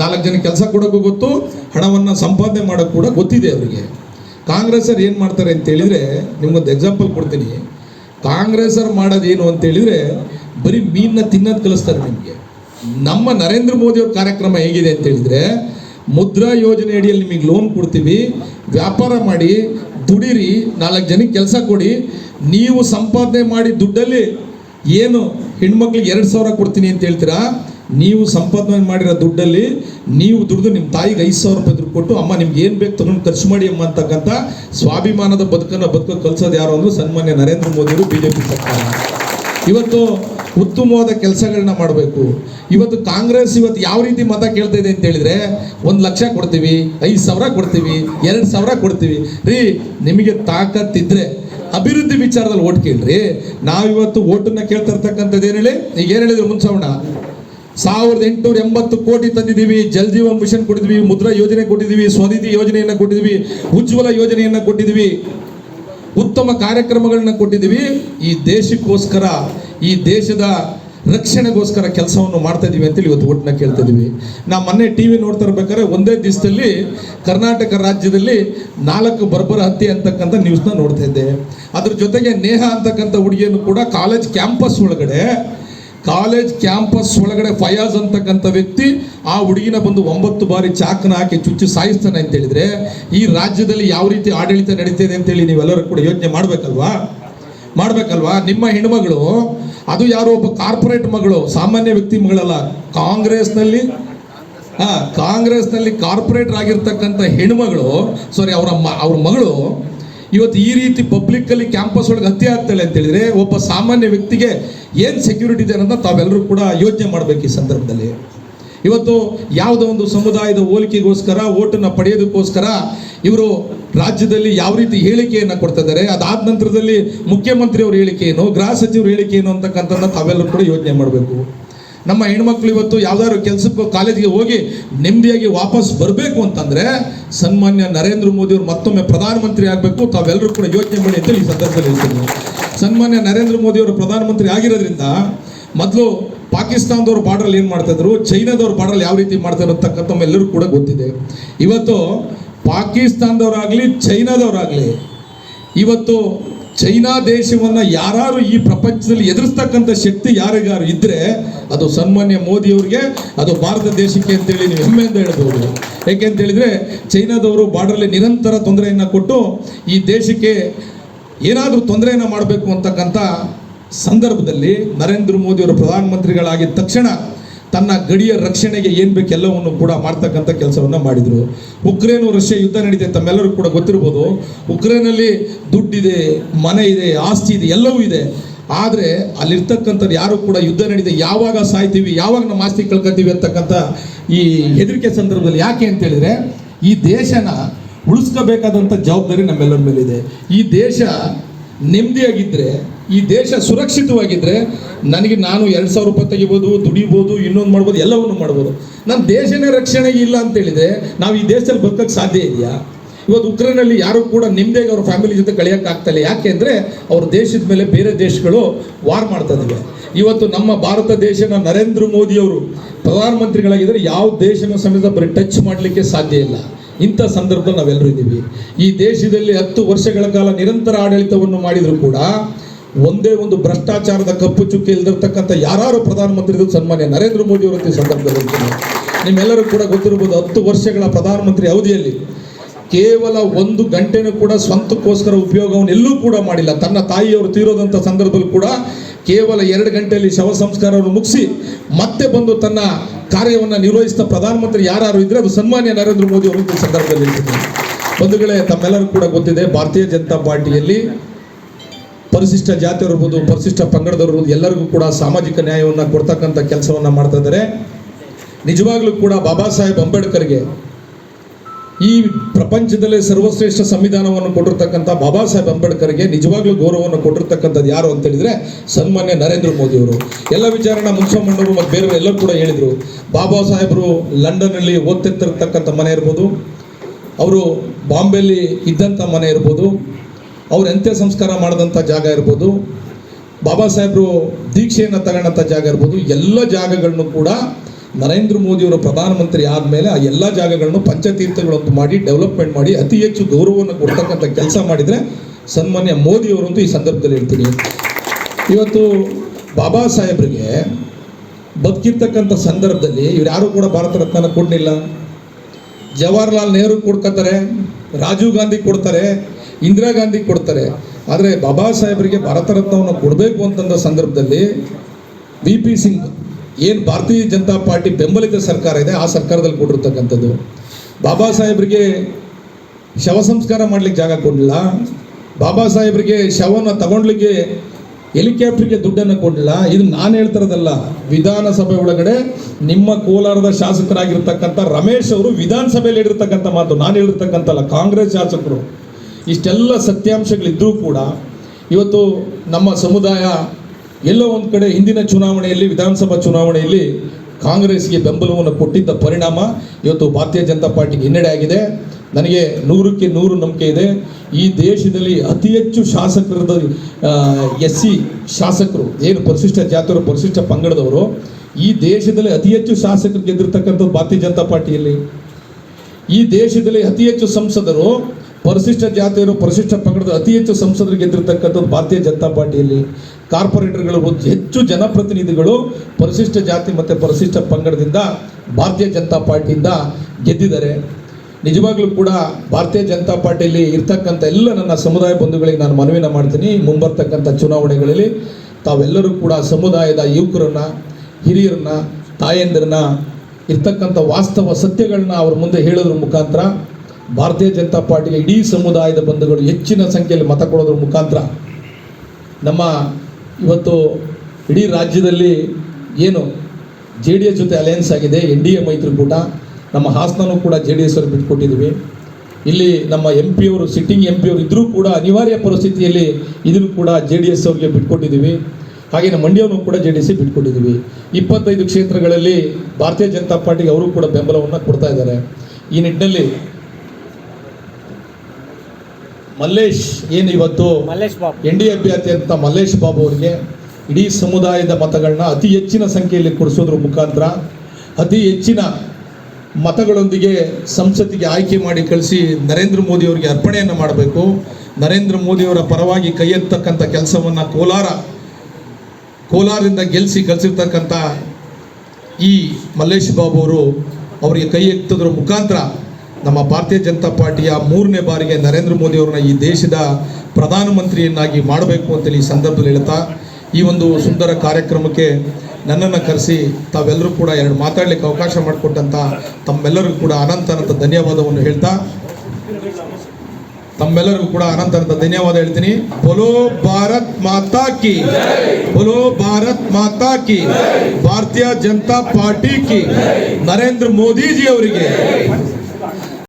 ನಾಲ್ಕು ಜನ ಕೆಲಸ ಕೊಡೋಕ್ಕೂ ಗೊತ್ತು, ಹಣವನ್ನು ಸಂಪಾದನೆ ಮಾಡೋಕ್ಕೆ ಕೂಡ ಗೊತ್ತಿದೆ ಅವರಿಗೆ. ಕಾಂಗ್ರೆಸ್ಸರು ಏನು ಮಾಡ್ತಾರೆ ಅಂತ ಹೇಳಿದರೆ, ನಿಮ್ಗೊಂದು ಎಕ್ಸಾಂಪಲ್ ಕೊಡ್ತೀನಿ. ಕಾಂಗ್ರೆಸ್ಸರು ಮಾಡೋದೇನು ಅಂತ ಹೇಳಿದರೆ, ಬರೀ ಮೀನನ್ನ ತಿನ್ನೋದು ಕಲಿಸ್ತಾರೆ ನಿಮಗೆ. ನಮ್ಮ ನರೇಂದ್ರ ಮೋದಿ ಅವ್ರ ಕಾರ್ಯಕ್ರಮ ಹೇಗಿದೆ ಅಂತ ಹೇಳಿದರೆ, ಮುದ್ರಾ ಯೋಜನೆ ಅಡಿಯಲ್ಲಿ ನಿಮಗೆ ಲೋನ್ ಕೊಡ್ತೀವಿ, ವ್ಯಾಪಾರ ಮಾಡಿ, ದುಡಿರಿ, ನಾಲ್ಕು ಜನಕ್ಕೆ ಕೆಲಸ ಕೊಡಿ, ನೀವು ಸಂಪಾದನೆ ಮಾಡಿ ದುಡ್ಡಲ್ಲಿ ಏನು ಹೆಣ್ಮಕ್ಳಿಗೆ ಎರಡು ಸಾವಿರ ಕೊಡ್ತೀನಿ ಅಂತ ಹೇಳ್ತೀರಾ ನೀವು ಸಂಪಾದನೆ ಮಾಡಿರೋ ದುಡ್ಡಲ್ಲಿ ನೀವು ದುಡ್ದು ನಿಮ್ಮ ತಾಯಿಗೆ ಐದು ಸಾವಿರ ರೂಪಾಯಿ ದುಡ್ಡು ಕೊಟ್ಟು, ಅಮ್ಮ, ನಿಮ್ಗೆ ಏನು ಬೇಕು ತಗೊಂಡು ಖರ್ಚು ಮಾಡಿ ಅಮ್ಮ ಅಂತಕ್ಕಂಥ ಸ್ವಾಭಿಮಾನದ ಬದುಕನ್ನು ಬದುಕೋ ಕಲ್ಸೋದು ಯಾರು ಅಂದ್ರೆ ಸನ್ಮಾನ್ಯ ನರೇಂದ್ರ ಮೋದಿಯವರು ಬಿ ಜೆ ಪಿ ಸರ್ಕಾರ. ಇವತ್ತು ಉತ್ತಮವಾದ ಕೆಲಸಗಳನ್ನ ಮಾಡಬೇಕು. ಇವತ್ತು ಕಾಂಗ್ರೆಸ್ ಇವತ್ತು ಯಾವ ರೀತಿ ಮತ ಕೇಳ್ತಾ ಇದೆ ಅಂತ ಹೇಳಿದ್ರೆ, ಒಂದು ಲಕ್ಷ ಕೊಡ್ತೀವಿ, ಐದು ಸಾವಿರ ಕೊಡ್ತೀವಿ, ಎರಡು ಸಾವಿರ ಕೊಡ್ತೀವಿ. ರೀ, ನಿಮಗೆ ತಾಕತ್ತಿದ್ರೆ, ಅಭಿವೃದ್ಧಿ ವಿಚಾರದಲ್ಲಿ ಓಟ್ ಕೇಳ್ರಿ. ನಾವಿವತ್ತು ಓಟನ್ನ ಕೇಳ್ತಾ ಇರ್ತಕ್ಕಂಥದ್ದು ಏನು ಹೇಳಿ? ಈಗ ಏನು ಹೇಳಿದ್ರು ಮುನ್ಸವಣ್ಣ ಸಾವಿರದ ಎಂಟುನೂರ ಎಂಬತ್ತು ಕೋಟಿ ತಂದಿದ್ದೀವಿ. ಜಲ್ ಜೀವನ್ ಮಿಷನ್ ಕೊಟ್ಟಿದ್ವಿ ಮುದ್ರಾ ಯೋಜನೆ ಕೊಟ್ಟಿದ್ದೀವಿ. ಸ್ವನಿಧಿ ಯೋಜನೆಯನ್ನು ಕೊಟ್ಟಿದ್ವಿ ಉಜ್ವಲ ಯೋಜನೆಯನ್ನು ಕೊಟ್ಟಿದ್ವಿ ಉತ್ತಮ ಕಾರ್ಯಕ್ರಮಗಳನ್ನ ಕೊಟ್ಟಿದ್ದೀವಿ. ಈ ದೇಶಕ್ಕೋಸ್ಕರ, ಈ ದೇಶದ ರಕ್ಷಣೆಗೋಸ್ಕರ ಕೆಲಸವನ್ನು ಮಾಡ್ತಾ ಇದೀವಿ ಅಂತೇಳಿ ಇವತ್ತು ಒಟ್ಟನ್ನ ಕೇಳ್ತಾ ನಾ ಮೊನ್ನೆ ಟಿ ವಿ ನೋಡ್ತಾ ಇರ್ಬೇಕಾದ್ರೆ ಒಂದೇ ದಿವಸದಲ್ಲಿ ಕರ್ನಾಟಕ ರಾಜ್ಯದಲ್ಲಿ ನಾಲ್ಕು ಬರ್ಬರ ಹತ್ಯೆ ಅಂತಕ್ಕಂಥ ನ್ಯೂಸ್ನ ನೋಡ್ತಾ ಇದ್ದೆ. ಅದ್ರ ಜೊತೆಗೆ ನೇಹ ಅಂತಕ್ಕಂಥ ಹುಡುಗಿಯನ್ನು ಕೂಡ ಕಾಲೇಜ್ ಕ್ಯಾಂಪಸ್ ಒಳಗಡೆ ಕಾಲೇಜ್ ಕ್ಯಾಂಪಸ್ ಒಳಗಡೆ ಫಯಾಜ್ ಅಂತಕ್ಕಂಥ ವ್ಯಕ್ತಿ ಆ ಹುಡುಗಿನ ಬಂದು ಒಂಬತ್ತು ಬಾರಿ ಚಾಕನ ಹಾಕಿ ಚುಚ್ಚಿ ಸಾಯಿಸ್ತಾನೆ ಅಂತ ಹೇಳಿದ್ರೆ ಈ ರಾಜ್ಯದಲ್ಲಿ ಯಾವ ರೀತಿ ಆಡಳಿತ ನಡೀತಿದೆ ಅಂತೇಳಿ ನೀವೆಲ್ಲರೂ ಕೂಡ ಯೋಚನೆ ಮಾಡ್ಬೇಕಲ್ವಾ? ಮಾಡ್ಬೇಕಲ್ವಾ? ನಿಮ್ಮ ಹೆಣ್ಮಗಳು, ಅದು ಯಾರೋ ಒಬ್ಬ ಕಾರ್ಪೊರೇಟ್ ಮಗಳು, ಸಾಮಾನ್ಯ ವ್ಯಕ್ತಿ ಮಗಳಲ್ಲ, ಕಾಂಗ್ರೆಸ್ನಲ್ಲಿ, ಹಾ, ಕಾಂಗ್ರೆಸ್ನಲ್ಲಿ ಕಾರ್ಪೊರೇಟರ್ ಆಗಿರ್ತಕ್ಕಂಥ ಹೆಣ್ಮಗಳು ಸಾರಿ ಅವರ ಅವ್ರ ಮಗಳು, ಇವತ್ತು ಈ ರೀತಿ ಪಬ್ಲಿಕ್ಕಲ್ಲಿ ಕ್ಯಾಂಪಸ್ ಒಳಗೆ ಹತ್ಯೆ ಆಗ್ತಾಳೆ ಅಂತ ಹೇಳಿದ್ರೆ ಒಬ್ಬ ಸಾಮಾನ್ಯ ವ್ಯಕ್ತಿಗೆ ಏನು ಸೆಕ್ಯೂರಿಟಿ ಇದೆ ಅನ್ನೋದನ್ನ ತಾವೆಲ್ಲರೂ ಕೂಡ ಯೋಚನೆ ಮಾಡಬೇಕು ಈ ಸಂದರ್ಭದಲ್ಲಿ. ಇವತ್ತು ಯಾವುದೋ ಒಂದು ಸಮುದಾಯದ ಹೋಲಿಕೆಗೋಸ್ಕರ ಓಟನ್ನು ಪಡೆಯೋದಕ್ಕೋಸ್ಕರ ಇವರು ರಾಜ್ಯದಲ್ಲಿ ಯಾವ ರೀತಿ ಹೇಳಿಕೆಯನ್ನು ಕೊಡ್ತಾ ಇದ್ದಾರೆ, ಅದಾದ ನಂತರದಲ್ಲಿ ಮುಖ್ಯಮಂತ್ರಿ ಅವ್ರ ಹೇಳಿಕೆ ಏನು ಗೃಹ ಸಚಿವರು ಹೇಳಿಕೆ ಏನು ಅಂತಕ್ಕಂಥದ್ದನ್ನ ತಾವೆಲ್ಲರೂ ಕೂಡ ಯೋಚನೆ ಮಾಡಬೇಕು. ನಮ್ಮ ಹೆಣ್ಮಕ್ಳು ಇವತ್ತು ಯಾವ್ದಾದ್ರು ಕೆಲಸಕ್ಕೂ ಕಾಲೇಜಿಗೆ ಹೋಗಿ ನೆಮ್ಮದಿಯಾಗಿ ವಾಪಸ್ ಬರಬೇಕು ಅಂತಂದ್ರೆ ಸನ್ಮಾನ್ಯ ನರೇಂದ್ರ ಮೋದಿ ಅವರು ಮತ್ತೊಮ್ಮೆ ಪ್ರಧಾನಮಂತ್ರಿ ಆಗಬೇಕು, ತಾವೆಲ್ಲರೂ ಕೂಡ ಯೋಚನೆ ಮಾಡಿ ಅಂತೇಳಿ ಈ ಸಂದರ್ಭದಲ್ಲಿ ಹೇಳ್ತೀನಿ. ಸನ್ಮಾನ್ಯ ನರೇಂದ್ರ ಮೋದಿ ಅವರು ಪ್ರಧಾನಮಂತ್ರಿ ಆಗಿರೋದ್ರಿಂದ ಮೊದಲು ಪಾಕಿಸ್ತಾನದವ್ರ ಬಾರ್ಡ್ರಲ್ಲಿ ಏನು ಮಾಡ್ತಾಯಿದ್ರು ಚೈನಾದವ್ರ ಬಾರ್ಡ್ರಲ್ಲಿ ಯಾವ ರೀತಿ ಮಾಡ್ತಾರೆ ಅಂತಕ್ಕಂಥ ಎಲ್ಲರೂ ಕೂಡ ಗೊತ್ತಿದೆ. ಇವತ್ತು ಪಾಕಿಸ್ತಾನದವರಾಗಲಿ, ಚೈನಾದವರಾಗಲಿ, ಇವತ್ತು ಚೈನಾ ದೇಶವನ್ನು ಯಾರು ಈ ಪ್ರಪಂಚದಲ್ಲಿ ಎದುರಿಸ್ತಕ್ಕಂಥ ಶಕ್ತಿ ಯಾರಿಗಾರು ಇದ್ದರೆ ಅದು ಸನ್ಮಾನ್ಯ ಮೋದಿ ಅವರಿಗೆ ಅದು ಭಾರತ ದೇಶಕ್ಕೆ ಅಂತೇಳಿ ನೀವು ಹೆಮ್ಮೆಯಿಂದ ಹೇಳ್ಬೋದು. ಯಾಕೆ ಅಂತ ಹೇಳಿದ್ರೆ, ಚೈನಾದವರು ಬಾರ್ಡರ್ಲಿ ನಿರಂತರ ತೊಂದರೆಯನ್ನು ಕೊಟ್ಟು ಈ ದೇಶಕ್ಕೆ ಏನಾದರೂ ತೊಂದರೆಯನ್ನು ಮಾಡಬೇಕು ಅಂತಕ್ಕಂಥ ಸಂದರ್ಭದಲ್ಲಿ ನರೇಂದ್ರ ಮೋದಿ ಅವರು ಪ್ರಧಾನಮಂತ್ರಿಗಳಾಗಿದ್ದ ತಕ್ಷಣ ತನ್ನ ಗಡಿಯ ರಕ್ಷಣೆಗೆ ಏನು ಬೇಕು ಎಲ್ಲವನ್ನು ಕೂಡ ಮಾಡ್ತಕ್ಕಂಥ ಕೆಲಸವನ್ನು ಮಾಡಿದರು. ಉಕ್ರೇನು ರಷ್ಯಾ ಯುದ್ಧ ನಡೀತೆ ತಮ್ಮೆಲ್ಲರೂ ಕೂಡ ಗೊತ್ತಿರ್ಬೋದು. ಉಕ್ರೇನಲ್ಲಿ ದುಡ್ಡಿದೆ, ಮನೆ ಇದೆ, ಆಸ್ತಿ ಇದೆ, ಎಲ್ಲವೂ ಇದೆ. ಆದರೆ ಅಲ್ಲಿರ್ತಕ್ಕಂಥದ್ದು ಯಾರು ಕೂಡ ಯುದ್ಧ ನಡೀತೆ, ಯಾವಾಗ ಸಾಯ್ತೀವಿ, ಯಾವಾಗ ನಮ್ಮ ಆಸ್ತಿ ಕಳ್ಕೊತೀವಿ ಅಂತಕ್ಕಂಥ ಈ ಹೆದರಿಕೆ ಸಂದರ್ಭದಲ್ಲಿ ಯಾಕೆ ಅಂತೇಳಿದರೆ ಈ ದೇಶನ ಉಳಿಸ್ಕೋಬೇಕಾದಂಥ ಜವಾಬ್ದಾರಿ ನಮ್ಮೆಲ್ಲರ ಮೇಲಿದೆ. ಈ ದೇಶ ನೆಮ್ಮದಿಯಾಗಿದ್ದರೆ ಈ ದೇಶ ಸುರಕ್ಷಿತವಾಗಿದ್ದರೆ ನನಗೆ ನಾನು ಎರಡು ಸಾವಿರ ರೂಪಾಯಿ ತೆಗಿಬೋದು, ದುಡಿಬೋದು, ಇನ್ನೊಂದು ಮಾಡ್ಬೋದು, ಎಲ್ಲವನ್ನು ಮಾಡ್ಬೋದು. ನಮ್ಮ ದೇಶನೇ ರಕ್ಷಣೆ ಇಲ್ಲ ಅಂತೇಳಿದರೆ ನಾವು ಈ ದೇಶದಲ್ಲಿ ಬದುಕಕ್ಕೆ ಸಾಧ್ಯ ಇದೆಯಾ? ಇವತ್ತು ಉಕ್ರೇನಲ್ಲಿ ಯಾರು ಕೂಡ ನೆಮ್ಮದಿಯಾಗಿ ಅವ್ರ ಫ್ಯಾಮಿಲಿ ಜೊತೆ ಕಳೆಯೋಕ್ಕಾಗ್ತಾಯಿಲ್ಲ ಯಾಕೆ ಅಂದರೆ ಅವ್ರ ದೇಶದ ಮೇಲೆ ಬೇರೆ ದೇಶಗಳು ವಾರ್ ಮಾಡ್ತಾ ಇದ್ದಾವೆ ಇವತ್ತು ನಮ್ಮ ಭಾರತ ದೇಶನ ನರೇಂದ್ರ ಮೋದಿಯವರು ಪ್ರಧಾನಮಂತ್ರಿಗಳಾಗಿದ್ದರೆ ಯಾವ ದೇಶನ ಸಮೇತ ಬರೀ ಟಚ್ ಮಾಡಲಿಕ್ಕೆ ಸಾಧ್ಯ ಇಲ್ಲ. ಇಂಥ ಸಂದರ್ಭದಲ್ಲಿ ನಾವೆಲ್ಲರೂ ಇದ್ದೀವಿ. ಈ ದೇಶದಲ್ಲಿ ಹತ್ತು ವರ್ಷಗಳ ಕಾಲ ನಿರಂತರ ಆಡಳಿತವನ್ನು ಮಾಡಿದರೂ ಕೂಡ ಒಂದೇ ಒಂದು ಭ್ರಷ್ಟಾಚಾರದ ಕಪ್ಪು ಚುಕ್ಕಿ ಇಲ್ದಿರ್ತಕ್ಕಂಥ ಯಾರು ಪ್ರಧಾನಮಂತ್ರಿ ಸನ್ಮಾನ್ಯ ನರೇಂದ್ರ ಮೋದಿ ಅವರ ಸಂದರ್ಭದಲ್ಲಿ ನಿಮ್ಮೆಲ್ಲರೂ ಕೂಡ ಗೊತ್ತಿರ್ಬೋದು ಹತ್ತು ವರ್ಷಗಳ ಪ್ರಧಾನಮಂತ್ರಿ ಅವಧಿಯಲ್ಲಿ ಕೇವಲ ಒಂದು ಗಂಟೆನೂ ಕೂಡ ಸ್ವಂತಕ್ಕೋಸ್ಕರ ಉಪಯೋಗವನ್ನು ಎಲ್ಲೂ ಕೂಡ ಮಾಡಿಲ್ಲ. ತನ್ನ ತಾಯಿಯವರು ತೀರೋದಂಥ ಸಂದರ್ಭದಲ್ಲಿ ಕೂಡ ಕೇವಲ ಎರಡು ಗಂಟೆಯಲ್ಲಿ ಶವ ಸಂಸ್ಕಾರವನ್ನು ಮುಗಿಸಿ ಮತ್ತೆ ಬಂದು ತನ್ನ ಕಾರ್ಯವನ್ನು ನಿರ್ವಹಿಸಿದ ಪ್ರಧಾನಮಂತ್ರಿ ಯಾರು ಇದ್ರೆ ಅದು ಸನ್ಮಾನ್ಯ ನರೇಂದ್ರ ಮೋದಿ ಅವರು ಸಂದರ್ಭದಲ್ಲಿ ಬಂಧುಗಳೇ ತಮ್ಮೆಲ್ಲರೂ ಕೂಡ ಗೊತ್ತಿದೆ, ಭಾರತೀಯ ಜನತಾ ಪಾರ್ಟಿಯಲ್ಲಿ ಪರಿಶಿಷ್ಟ ಜಾತಿ ಇರ್ಬೋದು, ಪರಿಶಿಷ್ಟ ಪಂಗಡದವರು ಎಲ್ಲರಿಗೂ ಕೂಡ ಸಾಮಾಜಿಕ ನ್ಯಾಯವನ್ನು ಕೊಡ್ತಕ್ಕಂಥ ಕೆಲಸವನ್ನು ಮಾಡ್ತಾ ಇದ್ದಾರೆ. ನಿಜವಾಗ್ಲೂ ಕೂಡ ಬಾಬಾ ಸಾಹೇಬ್ ಅಂಬೇಡ್ಕರ್ಗೆ ಈ ಪ್ರಪಂಚದಲ್ಲೇ ಸರ್ವಶ್ರೇಷ್ಠ ಸಂವಿಧಾನವನ್ನು ಕೊಟ್ಟಿರ್ತಕ್ಕಂಥ ಬಾಬಾ ಸಾಹೇಬ್ ಅಂಬೇಡ್ಕರ್ಗೆ ನಿಜವಾಗ್ಲೂ ಗೌರವವನ್ನು ಕೊಟ್ಟಿರ್ತಕ್ಕಂಥದ್ದು ಯಾರು ಅಂತ ಹೇಳಿದ್ರೆ ಸನ್ಮಾನ್ಯ ನರೇಂದ್ರ ಮೋದಿ ಅವರು ಎಲ್ಲ ವಿಚಾರನ ಮುನ್ಸಮ್ಮಣ್ಣವರು ಮತ್ತು ಬೇರೆ ಎಲ್ಲರೂ ಕೂಡ ಹೇಳಿದರು. ಬಾಬಾ ಸಾಹೇಬರು ಲಂಡನ್ನಲ್ಲಿ ಓದ್ತಿರ್ತಕ್ಕಂಥ ಮನೆ ಇರ್ಬೋದು. ಅವರು ಬಾಂಬೆಯಲ್ಲಿ ಇದ್ದಂಥ ಮನೆ ಇರ್ಬೋದು. ಅವ್ರು ಅಂತ್ಯ ಸಂಸ್ಕಾರ ಮಾಡಿದಂಥ ಜಾಗ ಇರ್ಬೋದು. ಬಾಬಾ ಸಾಹೇಬರು ದೀಕ್ಷೆಯನ್ನು ತಗೊಂಡಂಥ ಜಾಗ ಇರ್ಬೋದು. ಎಲ್ಲ ಜಾಗಗಳನ್ನು ಕೂಡ ನರೇಂದ್ರ ಮೋದಿಯವರು ಪ್ರಧಾನಮಂತ್ರಿ ಆದಮೇಲೆ ಆ ಎಲ್ಲ ಜಾಗಗಳನ್ನು ಪಂಚತೀರ್ಥಗಳಂತೂ ಮಾಡಿ ಡೆವಲಪ್ಮೆಂಟ್ ಮಾಡಿ ಅತಿ ಹೆಚ್ಚು ಗೌರವವನ್ನು ಕೊಡ್ತಕ್ಕಂಥ ಕೆಲಸ ಮಾಡಿದರೆ ಸನ್ಮಾನ್ಯ ಮೋದಿಯವರಂತೂ ಈ ಸಂದರ್ಭದಲ್ಲಿ ಹೇಳ್ತೀನಿ. ಇವತ್ತು ಬಾಬಾ ಸಾಹೇಬ್ರಿಗೆ ಬದುಕಿರ್ತಕ್ಕಂಥ ಸಂದರ್ಭದಲ್ಲಿ ಇವ್ರು ಯಾರು ಕೂಡ ಭಾರತ ರತ್ನ ಕೊಡಲಿಲ್ಲ. ಜವಾಹರ್ಲಾಲ್ ನೆಹರು ಕೊಡ್ಕೊತಾರೆ ರಾಜೀವ್ ಗಾಂಧಿ ಕೊಡ್ತಾರೆ, ಇಂದಿರಾ ಗಾಂಧಿ ಕೊಡ್ತಾರೆ. ಆದರೆ ಬಾಬಾ ಸಾಹೇಬರಿಗೆ ಭಾರತ ರತ್ನವನ್ನು ಕೊಡಬೇಕು ಅಂತಂದ ಸಂದರ್ಭದಲ್ಲಿ ವಿ ಪಿ ಸಿಂಗ್ ಏನು ಭಾರತೀಯ ಜನತಾ ಪಾರ್ಟಿ ಬೆಂಬಲಿತ ಸರ್ಕಾರ ಇದೆ, ಆ ಸರ್ಕಾರದಲ್ಲಿ ಕೊಟ್ಟಿರ್ತಕ್ಕಂಥದ್ದು? ಬಾಬಾ ಸಾಹೇಬರಿಗೆ ಶವ ಸಂಸ್ಕಾರ ಮಾಡ್ಲಿಕ್ಕೆ ಜಾಗ ಕೊಡಲಿಲ್ಲ. ಬಾಬಾ ಸಾಹೇಬರಿಗೆ ಶವನ ತಗೊಂಡ್ಲಿಕ್ಕೆ ಹೆಲಿಕಾಪ್ಟರ್ಗೆ ದುಡ್ಡನ್ನು ಕೊಡಲಿಲ್ಲ. ಇದು ನಾನು ಹೇಳ್ತಿರೋದಲ್ಲ, ವಿಧಾನಸಭೆ ಒಳಗಡೆ ನಿಮ್ಮ ಕೋಲಾರದ ಶಾಸಕರಾಗಿರ್ತಕ್ಕಂಥ ರಮೇಶ್ ಅವರು ವಿಧಾನಸಭೆಯಲ್ಲಿ ಹೇಳಿರ್ತಕ್ಕಂಥ ಮಾತು ನಾನು ಹೇಳಿರ್ತಕ್ಕಂಥಲ್ಲ, ಕಾಂಗ್ರೆಸ್ ಶಾಸಕರು. ಇಷ್ಟೆಲ್ಲ ಸತ್ಯಾಂಶಗಳಿದ್ದರೂ ಕೂಡ ಇವತ್ತು ನಮ್ಮ ಸಮುದಾಯ ಎಲ್ಲೋ ಒಂದು ಕಡೆ ಹಿಂದಿನ ಚುನಾವಣೆಯಲ್ಲಿ, ವಿಧಾನಸಭಾ ಚುನಾವಣೆಯಲ್ಲಿ ಕಾಂಗ್ರೆಸ್ಗೆ ಬೆಂಬಲವನ್ನು ಕೊಟ್ಟಿದ್ದ ಪರಿಣಾಮ ಇವತ್ತು ಭಾರತೀಯ ಜನತಾ ಪಾರ್ಟಿಗೆ ಹಿನ್ನಡೆ ಆಗಿದೆ. ನನಗೆ ನೂರಕ್ಕೆ ನೂರು ನಂಬಿಕೆ ಇದೆ. ಈ ದೇಶದಲ್ಲಿ ಅತಿ ಹೆಚ್ಚು ಶಾಸಕರದ ಎಸ್ ಸಿ ಶಾಸಕರು, ಏನು ಪರಿಶಿಷ್ಟ ಜಾತಿಯವರು, ಪರಿಶಿಷ್ಟ ಪಂಗಡದವರು, ಈ ದೇಶದಲ್ಲಿ ಅತಿ ಹೆಚ್ಚು ಶಾಸಕರು ಗೆದ್ದಿರ್ತಕ್ಕಂಥದ್ದು ಭಾರತೀಯ ಜನತಾ ಪಾರ್ಟಿಯಲ್ಲಿ. ಈ ದೇಶದಲ್ಲಿ ಅತಿ ಹೆಚ್ಚು ಸಂಸದರು, ಪರಿಶಿಷ್ಟ ಜಾತಿಯವರು, ಪರಿಶಿಷ್ಟ ಪಂಗಡದ ಅತಿ ಹೆಚ್ಚು ಸಂಸದರು ಗೆದ್ದಿರ್ತಕ್ಕಂಥದ್ದು ಭಾರತೀಯ ಜನತಾ ಪಾರ್ಟಿಯಲ್ಲಿ. ಕಾರ್ಪೊರೇಟರ್ಗಳು ಹೆಚ್ಚು ಜನಪ್ರತಿನಿಧಿಗಳು ಪರಿಶಿಷ್ಟ ಜಾತಿ ಮತ್ತು ಪರಿಶಿಷ್ಟ ಪಂಗಡದಿಂದ ಭಾರತೀಯ ಜನತಾ ಪಾರ್ಟಿಯಿಂದ ಗೆದ್ದಿದ್ದಾರೆ. ನಿಜವಾಗ್ಲೂ ಕೂಡ ಭಾರತೀಯ ಜನತಾ ಪಾರ್ಟಿಯಲ್ಲಿ ಇರ್ತಕ್ಕಂಥ ಎಲ್ಲ ನನ್ನ ಸಮುದಾಯ ಬಂಧುಗಳಿಗೆ ನಾನು ಮನವಿನ ಮಾಡ್ತೀನಿ. ಮುಂಬರ್ತಕ್ಕಂಥ ಚುನಾವಣೆಗಳಲ್ಲಿ ತಾವೆಲ್ಲರೂ ಕೂಡ ಸಮುದಾಯದ ಯುವಕರನ್ನ, ಹಿರಿಯರನ್ನ, ತಾಯಂದಿರನ್ನ, ಇರ್ತಕ್ಕಂಥ ವಾಸ್ತವ ಸತ್ಯಗಳನ್ನ ಅವ್ರ ಮುಂದೆ ಹೇಳೋದ್ರ ಮುಖಾಂತರ, ಭಾರತೀಯ ಜನತಾ ಪಾರ್ಟಿಗೆ ಇಡೀ ಸಮುದಾಯದ ಬಂಧುಗಳು ಹೆಚ್ಚಿನ ಸಂಖ್ಯೆಯಲ್ಲಿ ಮತ ಕೊಡೋದ್ರ ಮುಖಾಂತರ ನಮ್ಮ ಇವತ್ತು ಇಡೀ ರಾಜ್ಯದಲ್ಲಿ ಏನು ಜೆ ಡಿ ಎಸ್ ಜೊತೆ ಅಲಯನ್ಸ್ ಆಗಿದೆ, ಎನ್ ಡಿ ಎ ಮೈತ್ರಿಕೂಟ ನಮ್ಮ ಹಾಸನೂ ಕೂಡ ಜೆ ಡಿ ಎಸ್ ಅವರು ಬಿಟ್ಕೊಟ್ಟಿದ್ದೀವಿ ಇಲ್ಲಿ ನಮ್ಮ ಎಂ ಪಿ ಅವರು ಸಿಟ್ಟಿಂಗ್ ಎಂ ಪಿ ಅವರು ಇದ್ದರೂ ಕೂಡ ಅನಿವಾರ್ಯ ಪರಿಸ್ಥಿತಿಯಲ್ಲಿ ಇದನ್ನು ಕೂಡ ಜೆ ಡಿ ಎಸ್ ಅವ್ರಿಗೆ ಬಿಟ್ಕೊಟ್ಟಿದ್ದೀವಿ. ಹಾಗೆಯೇ ಮಂಡ್ಯವನ್ನು ಕೂಡ ಜೆ ಡಿ ಎಸ್ ಬಿಟ್ಕೊಟ್ಟಿದ್ದೀವಿ. ಇಪ್ಪತ್ತೈದು ಕ್ಷೇತ್ರಗಳಲ್ಲಿ ಭಾರತೀಯ ಜನತಾ ಪಾರ್ಟಿಗೆ ಅವರು ಕೂಡ ಬೆಂಬಲವನ್ನು ಕೊಡ್ತಾ ಇದ್ದಾರೆ. ಈ ನಿಟ್ಟಿನಲ್ಲಿ ಮಲ್ಲೇಶ್ ಏನು ಇವತ್ತು? ಮಲ್ಲೇಶ್ ಬಾಬು. ಎನ್ ಡಿ ಅಭ್ಯರ್ಥಿ ಅಂತ ಮಲ್ಲೇಶ್ ಬಾಬು ಅವರಿಗೆ ಇಡೀ ಸಮುದಾಯದ ಮತಗಳನ್ನ ಅತಿ ಹೆಚ್ಚಿನ ಸಂಖ್ಯೆಯಲ್ಲಿ ಕೊಡಿಸೋದ್ರ ಮುಖಾಂತರ ಅತಿ ಹೆಚ್ಚಿನ ಮತಗಳೊಂದಿಗೆ ಸಂಸತ್ತಿಗೆ ಆಯ್ಕೆ ಮಾಡಿ ಕಳಿಸಿ ನರೇಂದ್ರ ಮೋದಿ ಅವರಿಗೆ ಅರ್ಪಣೆಯನ್ನು ಮಾಡಬೇಕು. ನರೇಂದ್ರ ಮೋದಿಯವರ ಪರವಾಗಿ ಕೈ ಎತ್ತಕ್ಕಂಥ ಕೆಲಸವನ್ನು ಕೋಲಾರ ಕೋಲಾರದಿಂದ ಗೆಲ್ಲಿಸಿ ಕಳಿಸಿರ್ತಕ್ಕಂಥ ಈ ಮಲ್ಲೇಶ್ ಬಾಬು ಅವರು ಅವರಿಗೆ ಕೈ ಎತ್ತದ್ರ ಮುಖಾಂತರ ನಮ್ಮ ಭಾರತೀಯ ಜನತಾ ಪಾರ್ಟಿಯ ಮೂರನೇ ಬಾರಿಗೆ ನರೇಂದ್ರ ಮೋದಿಯವ್ರನ್ನ ಈ ದೇಶದ ಪ್ರಧಾನಮಂತ್ರಿಯನ್ನಾಗಿ ಮಾಡಬೇಕು ಅಂತೇಳಿ ಈ ಸಂದರ್ಭದಲ್ಲಿ ಹೇಳ್ತಾ, ಈ ಒಂದು ಸುಂದರ ಕಾರ್ಯಕ್ರಮಕ್ಕೆ ನನ್ನನ್ನು ಕರೆಸಿ ತಾವೆಲ್ಲರೂ ಕೂಡ ಎರಡು ಮಾತಾಡಲಿಕ್ಕೆ ಅವಕಾಶ ಮಾಡಿಕೊಟ್ಟಂಥ ತಮ್ಮೆಲ್ಲರಿಗೂ ಕೂಡ ಅನಂತ ಅನಂತ ಧನ್ಯವಾದವನ್ನು ಹೇಳ್ತಾ, ತಮ್ಮೆಲ್ಲರಿಗೂ ಕೂಡ ಅನಂತ ಅನಂತ ಧನ್ಯವಾದ ಹೇಳ್ತೀನಿ. ಬೊಲೋ ಭಾರತ್ ಮಾತಾ ಕಿ, ಬೊಲೋ ಭಾರತ್ ಮಾತಾ ಕಿ, ಭಾರತೀಯ ಜನತಾ ಪಾರ್ಟಿ ಕಿ, ನರೇಂದ್ರ ಮೋದಿಜಿ ಅವರಿಗೆ.